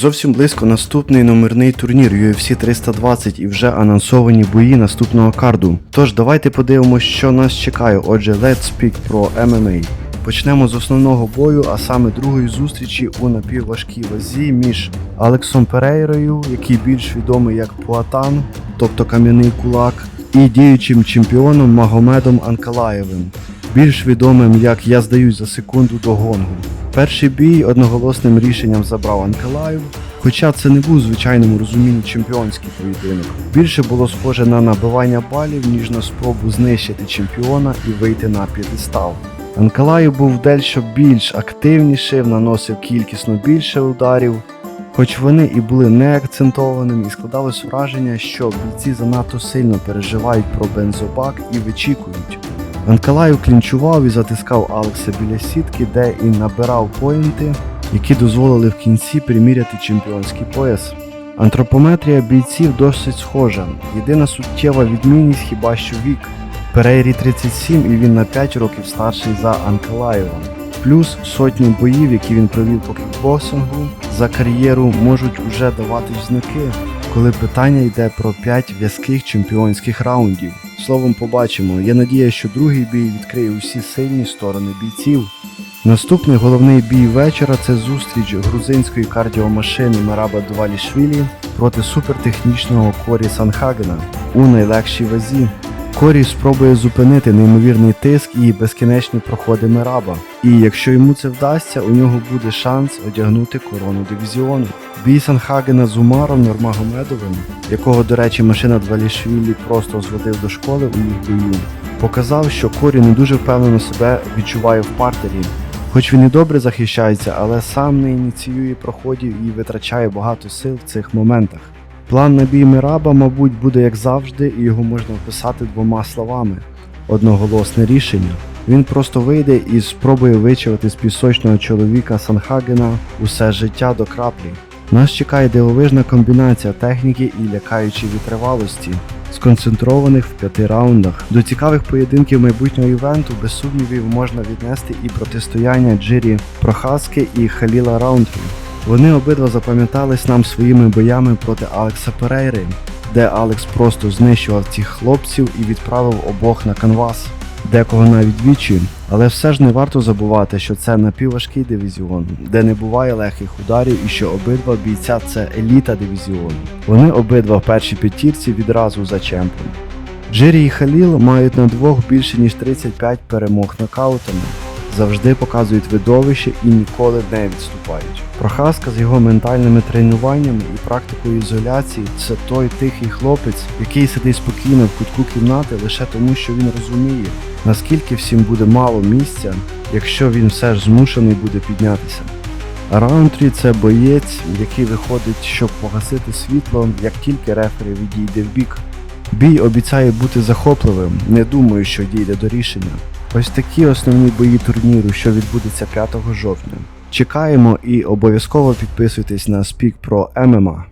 Зовсім близько наступний номерний турнір UFC 320 і вже анонсовані бої наступного карду. Тож давайте подивимося, що нас чекає. Отже, let's speak про MMA. Почнемо з основного бою, а саме другої зустрічі у напівважкій вазі між Алексом Перейрою, який більш відомий як Пуатан, тобто кам'яний кулак, і діючим чемпіоном Магомедом Анкалаєвим, більш відомим як Я здаюсь за секунду до гонгу. Перший бій одноголосним рішенням забрав Анкалаєв, хоча це не був звичайному розумінні чемпіонський поєдинок. Більше було схоже на набивання балів, ніж на спробу знищити чемпіона і вийти на п'єдестал. Анкалаєв був дещо більш активніший, наносив кількісно більше ударів, хоч вони і були не акцентованими, і складалось враження, що бійці занадто сильно переживають про бензобак і вичікують. Анкалаєв клінчував і затискав Алекса біля сітки, де і набирав поінти, які дозволили в кінці приміряти чемпіонський пояс. Антропометрія бійців досить схожа. Єдина суттєва відмінність хіба що вік. Перейрі 37 і він на 5 років старший за Анкалаєва. Плюс сотні боїв, які він провів по кікбоксингу, за кар'єру можуть уже давати знаки, коли питання йде про 5 в'язких чемпіонських раундів. Словом, побачимо. Є надія, що другий бій відкриє усі сильні сторони бійців. Наступний головний бій вечора це зустріч грузинської кардіомашини Мараба Двалішвілі проти супертехнічного Корі Санхагена у найлегшій вазі. Корі спробує зупинити неймовірний тиск і безкінечні проходи Мераба. І якщо йому це вдасться, у нього буде шанс одягнути корону дивізіону. Бій Санхагена з Умаром Нурмагомедовим, якого, до речі, машина Двалішвілі просто зводив до школи у їх бою, показав, що Корі не дуже впевнено себе відчуває в партері. Хоч він і добре захищається, але сам не ініціює проходів і витрачає багато сил в цих моментах. План на бій Мираба, мабуть, буде як завжди, і його можна описати двома словами: одноголосне рішення. Він просто вийде і спробує вичавити з пісочного чоловіка Санхагена усе життя до краплі. Нас чекає дивовижна комбінація техніки і лякаючої витривалості, сконцентрованих в п'яти раундах. До цікавих поєдинків майбутнього івенту без сумнівів можна віднести і протистояння Джирі Прохаски і Халіла Раунтрі. Вони обидва запам'ятались нам своїми боями проти Алекса Перейри, де Алекс просто знищував цих хлопців і відправив обох на канвас, декого навіть двічі. Але все ж не варто забувати, що це напівважкий дивізіон, де не буває легких ударів і що обидва бійця це еліта дивізіону. Вони обидва в першій п'ятірці відразу за чемпом. Джирі і Халіл мають на двох більше ніж 35 перемог нокаутами завжди показують видовище і ніколи не відступають. Прохаска з його ментальними тренуваннями і практикою ізоляції це той тихий хлопець, який сидить спокійно в кутку кімнати лише тому, що він розуміє, наскільки всім буде мало місця, якщо він все ж змушений буде піднятися. А Раунтрі це боєць, який виходить, щоб погасити світло, як тільки рефері відійде в бік. Бій обіцяє бути захопливим, не думаю, що дійде до рішення. Ось такі основні бої турніру, що відбудеться 5 жовтня. Чекаємо і обов'язково підписуйтесь на Speak про ММА.